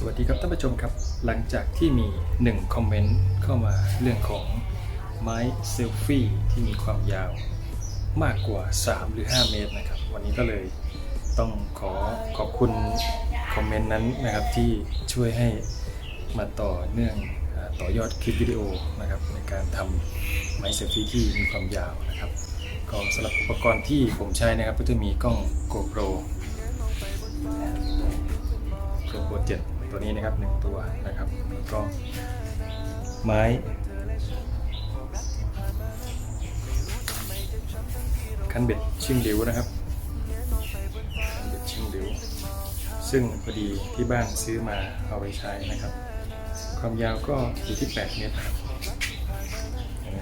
สวัสดีครับท่านผู้ชมครับ หลังจากที่มี 1 คอมเมนต์เข้ามาเรื่องของไม้เซลฟี่ที่มีความยาวมากกว่า 3 หรือ 5 เมตรนะครับ วันนี้ก็เลยต้องขอขอบคุณคอมเมนต์นั้นนะครับที่ช่วยให้มาต่อเนื่องต่อยอดคลิปวิดีโอนะครับในการทำไม้เซลฟี่ที่มีความยาวนะครับก็สำหรับอุปกรณ์ที่ผมใช้นะครับก็จะมีกล้อง GoPro GoPro 7 ตัวนี้นะครับหนึ่งตัวนะครับแล้วก็ไม้คันเบ็ดชิงดิวนะครับคันเบ็ดชิงดิวซึ่งพอดีที่บ้านซื้อมาเอาไปใช้นะครับ ความยาวก็อยู่ที่ 8 เมตรครับเห็นไหม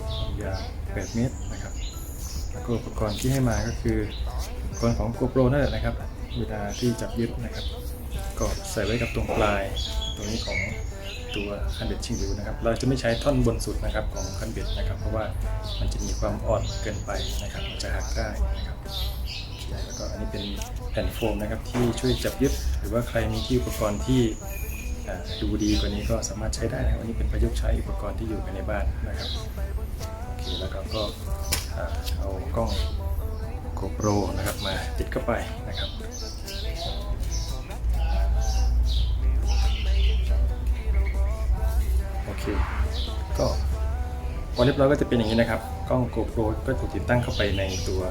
ความยาว 8 เมตรนะครับแล้วก็อุปกรณ์ที่ให้มาก็คืออุปกรณ์ของ GoPro นั่นแหละนะครับ เวลาที่จับยึดนะครับ ก็ใส่ไว้กับตรงปลายตรงนี้ของตัวคันเบ็ดชิงดิวนะครับ เราจะไม่ใช้ท่อนบนสุดนะครับของคันเบ็ดนะครับ เพราะว่ามันจะมีความอ่อนเกินไปนะครับจะหักได้นะครับแล้วก็อันนี้เป็นแผ่นโฟมนะครับที่ช่วยจับยึด หรือว่าใครมีที่อุปกรณ์ที่ดูดีกว่านี้ก็สามารถใช้ได้นะครับอันนี้เป็นประยุกต์ใช้อุปกรณ์ที่อยู่ภายในบ้านนะครับโอเคแล้วก็ก็เอากล้อง GoPro นะครับมาติดเข้าไปนะครับโอเคก็พอเรียบร้อยก็จะเป็นอย่างนี้นะครับ กล้อง GoPro ก็ถูกติดตั้งเข้าไปในตัว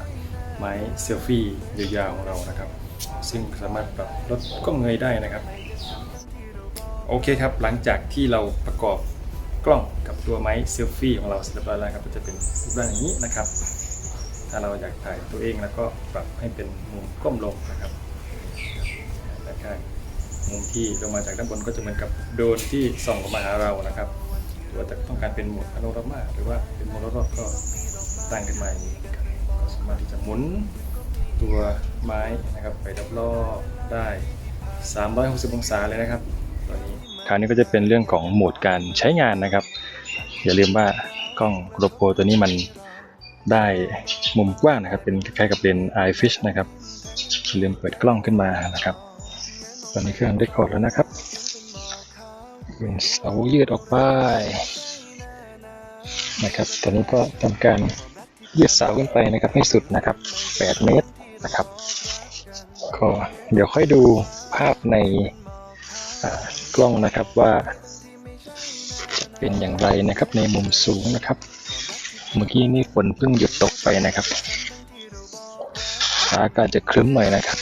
ไม้เซลฟี่ยาวๆของเรานะครับ ซึ่งสามารถปรับลดก้องเงยได้นะครับ โอเคครับ หลังจากที่เราประกอบกล้องกับตัวไม้เซลฟี่ของเราเสร็จเรียบร้อยแล้วครับก็จะเป็นรูปร่างอย่างนี้นะครับ ถ้าเราอยากถ่ายตัวเองแล้วก็ปรับให้เป็นมุมก้มลงนะครับด้านข้างมุมที่ลงมาจากด้านบนก็จะเหมือนกับโดรนที่ส่องลงมาหาเรานะครับหรือว่าจะต้องการเป็นหมดพาโนรามาหรือว่าเป็นโหมดรอบๆก็ตั้งขึ้นมาอย่างนี้ครับก็สามารถที่จะหมุนตัวไม้นะครับไปรอบๆได้ 360 องศาเลยนะครับตัวนี้คราวนี้ก็จะเป็นเรื่องของโหมดการใช้งานนะครับ อย่าลืมว่ากล้อง GoPro ตัวนี้มัน ได้มุมกว้างนะครับ เป็นคล้ายๆกับเลนส์ iFish นะครับลืมเปิดกล้องขึ้นมานะครับ ตอนนี้เครื่องได้คอดแล้วนะครับเป็นเสายืดออกไปนะครับ ตอนนี้ก็ทำการยืดเสาขึ้นไปนะครับให้สุดนะครับ 8 เมตรนะครับ ก็เดี๋ยวค่อยดูภาพในกล้องนะครับว่า เป็นอย่างไรนะครับในมุมสูงนะครับ เมื่อกี้นี่ฝนเพิ่งหยุดตกไปนะครับอากาศจะครึ้มหน่อยนะครับ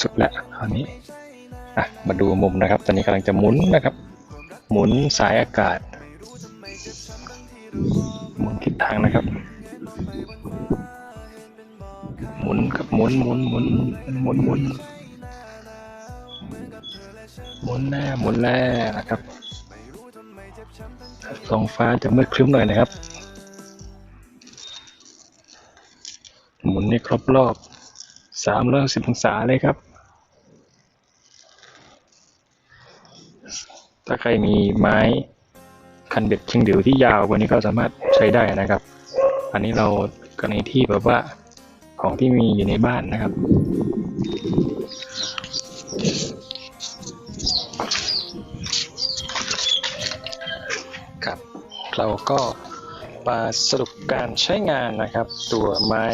สุดแล้วคราวนี้อะมาดูมุมนะครับ ตอนนี้กำลังจะหมุนนะครับ หมุนสายอากาศ หมุนทิศทางนะครับ หมุนครับหมุนหมุนหมุนหมุนหมุนหมุนแน่หมุนแน่นะครับ ท้องฟ้าจะมืดครึ้มหน่อยนะครับ หมุนให้ครบรอบ310องศาเลยครับ ถ้าใครมีไม้คันเบ็ดชิงเดิวที่ยาวกว่านี้ก็สามารถใช้ได้นะครับ อันนี้เรากรณีที่แบบว่าของที่มีอยู่ในบ้านนะครับ เราก็มาสรุปการใช้งานนะครับ ตัวไม้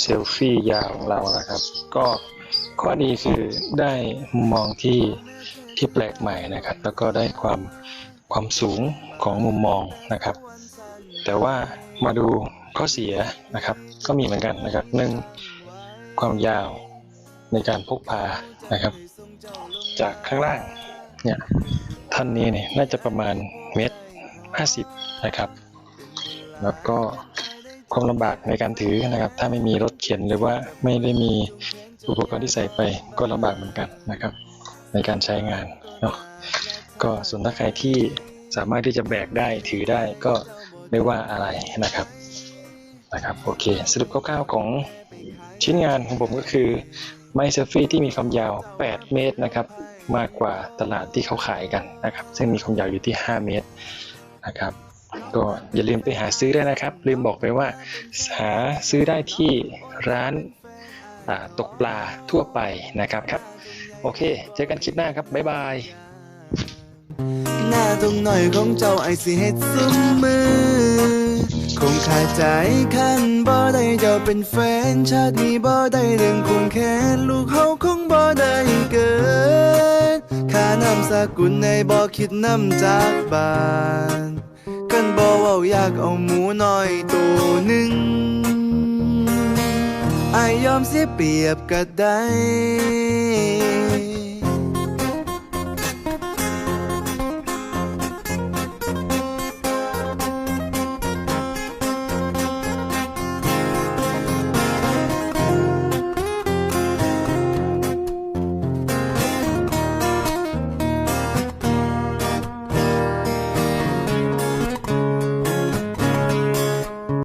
เซลฟี่ยาวของเรานะครับ ก็ข้อดีคือได้มุมมองที่ที่แปลกใหม่นะครับ แล้วก็ได้ความความสูงของมุมมองนะครับ แต่ว่ามาดูข้อเสียนะครับ ก็มีเหมือนกันนะครับหนึ่งความยาวในการพกพานะครับ จากข้างล่างเนี่ยท่านนี้เนี่ยน่าจะประมาณเมตร 50 นะครับ แล้วก็ความลำบากในการถือนะครับ ถ้าไม่มีรถเข็นหรือว่าไม่ได้มีอุปกรณ์ที่ใส่ไปก็ลำบากเหมือนกันนะครับ ในการใช้งานเนาะก็ส่วนถ้าใครที่สามารถที่จะแบกได้ถือได้ก็ไม่ว่าอะไรนะครับนะครับโอเคสรุปคร่าวๆของชิ้นงานของผมก็คือ ไม้เซลฟี่ที่มีความยาว 8 เมตรนะครับ มากกว่าตลาดที่เขาขายกันนะครับ ซึ่งมีความยาวอยู่ที่ 5 เมตร นะครับ ก็อย่าลืมไปหาซื้อได้นะครับ ลืมบอกไปว่า หาซื้อได้ที่ร้านตกปลาทั่วไปนะครับครับ โอเค เจอกันคลิปหน้าครับ บ๊ายบาย หน้าตรงหน่อยของเจ้าไอสิเฮ็ดซุมมือคงขาดใจคันบ่ได้เจ้าเป็นแฟน ชาตินี้บ่ได้เรื่องคงแค้นลูกเฮาคงบ่ได้เกิดานามสกุลในบ่คิดน้ำจากบ้านกันบ่เว้าอยากเอาหมูน้อยตัวหนึ่งอายยอมเสียเปรียบก็ได้